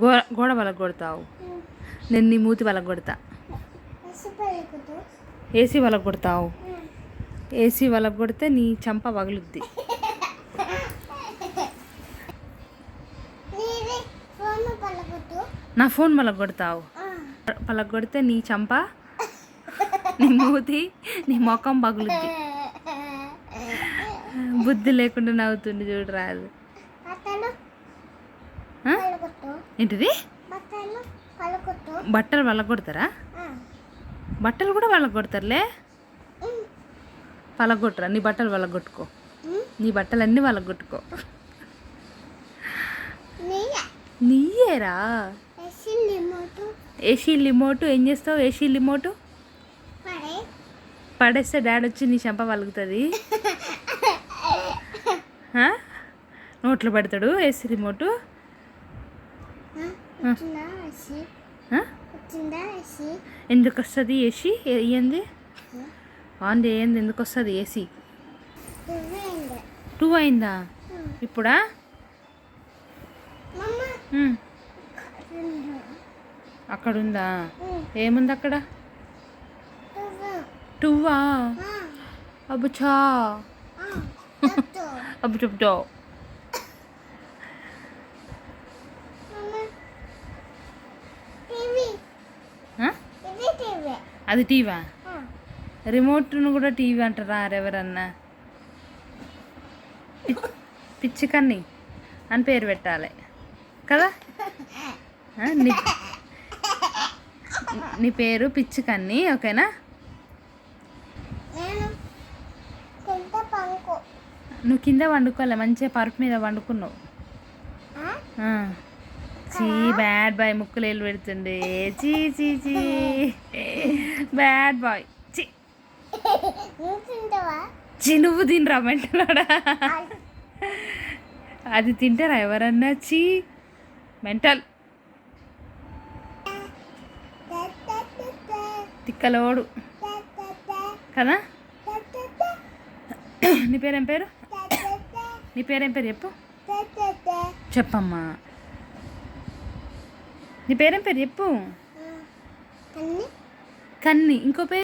గోడ గోడ వలగ కొడతావు నేను నీ మూతి వాళ్ళకి కొడతా ఏసీ వాళ్ళకి కొడతావు ఏసీ వాళ్ళకి కొడితే నీ చంప పగులుద్ది నా ఫోన్ వలగ కొడతావు పలగ కొడితే నీ చంప నీ మూతి నీ మొఖం పగులుద్ది బుద్ధి లేకుండా నవ్వుతుంది చూడరాదు అది బట్టలు ఆ? పలుకుతూ ఏంటిది? బట్టలు పలుకుతూ బట్టలు వలగ కొడతారా బట్టలు కూడా వలగ కొడతారులే పలగొట్టరా? నీ బట్టలు వలగొట్టుకో నీ బట్టలు అన్నీ వలగొట్టుకో నీయ. నీయేరా? ఏసీ లిమోటు. ఏం చేస్తావు ఏసీ లిమోటు? పడే. పడేస్తే డాడీ వచ్చి నీ చెంప పలుకుతుంది. ఆ? నోట్లో పెడతాడు ఏసీ రిమోటు ఎందుకు వస్తుంది ఏసీ? ఏంది? ఆన్ ఏంది? ఎందుకు వస్తుంది ఏసీ టూ అయిందా? ఇప్పుడా? అక్కడ ఉందా ఏముంది అక్కడ? టూవా? అబ్బుచా అబ్బు చెప్తావు మమ్మ టీవీ ఆ? ఇది టీవీ అది టీవా రిమోట్ను కూడా టీవీ అంటారా ఎవరన్నా? పి- పిచ్చి కన్ని అని పేరు పెట్టాలి. కదా? నీ నీ పేరు పిచ్చి కన్ని ఓకేనా నువ్వు కింద వండుకోలే మంచిగా పరుపు మీద వండుకున్నావు. చీ బ్యాడ్ బాయ్ ముక్కులు వేలు పెడుతుండే. చీ చీ చీ. బ్యాడ్ బాయ్ చీ. నువ్వు తినరా మెంటలాడా? అది తింటారా ఎవరన్నా? చీ. మెంటల్ తిక్కలోడు. కదా? నీ పేరేం పేరు? నీ పేరేం పేరు చెప్పు. చెప్పమ్మా. నీ పేరేం పేరు? చెప్పు. కన్ని. ఇంకో పేరు